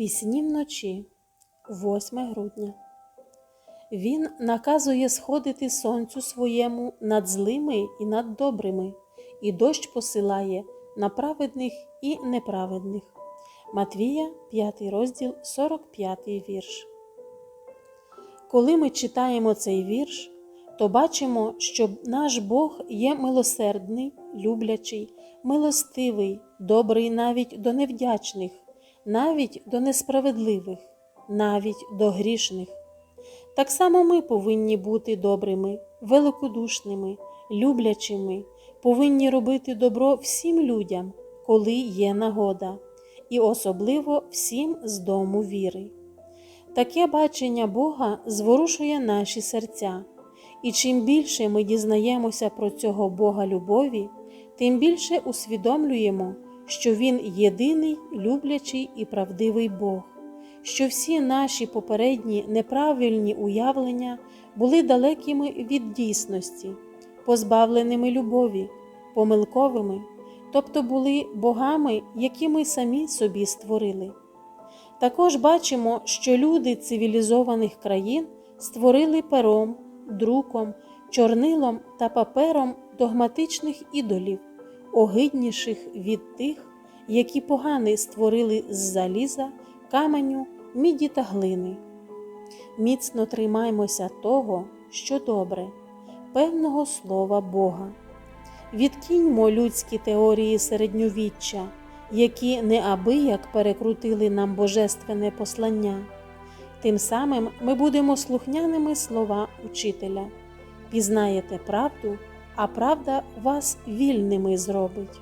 Пісні вночі, 8 грудня. Він наказує сходити сонцю своєму над злими і над добрими, і дощ посилає на праведних і неправедних. Матвія, 5 розділ, 45 вірш. Коли ми читаємо цей вірш, то бачимо, що наш Бог є милосердний, люблячий, милостивий, добрий навіть до невдячних, навіть до несправедливих, навіть до грішних. Так само ми повинні бути добрими, великодушними, люблячими, повинні робити добро всім людям, коли є нагода, і особливо всім з дому віри. Таке бачення Бога зворушує наші серця, і чим більше ми дізнаємося про цього Бога любові, тим більше усвідомлюємо, що Він єдиний, люблячий і правдивий Бог, що всі наші попередні неправильні уявлення були далекими від дійсності, позбавленими любові, помилковими, тобто були богами, які ми самі собі створили. Також бачимо, що люди цивілізованих країн створили пером, друком, чорнилом та папером догматичних ідолів, огидніших від тих, які погани створили з заліза, каменю, міді та глини. Міцно тримаймося того, що добре, певного слова Бога. Відкиньмо людські теорії середньовіччя які неабияк перекрутили нам божественне послання. Тим самим ми будемо слухняними слова учителя. Пізнаєте правду, а правда вас вільними зробить.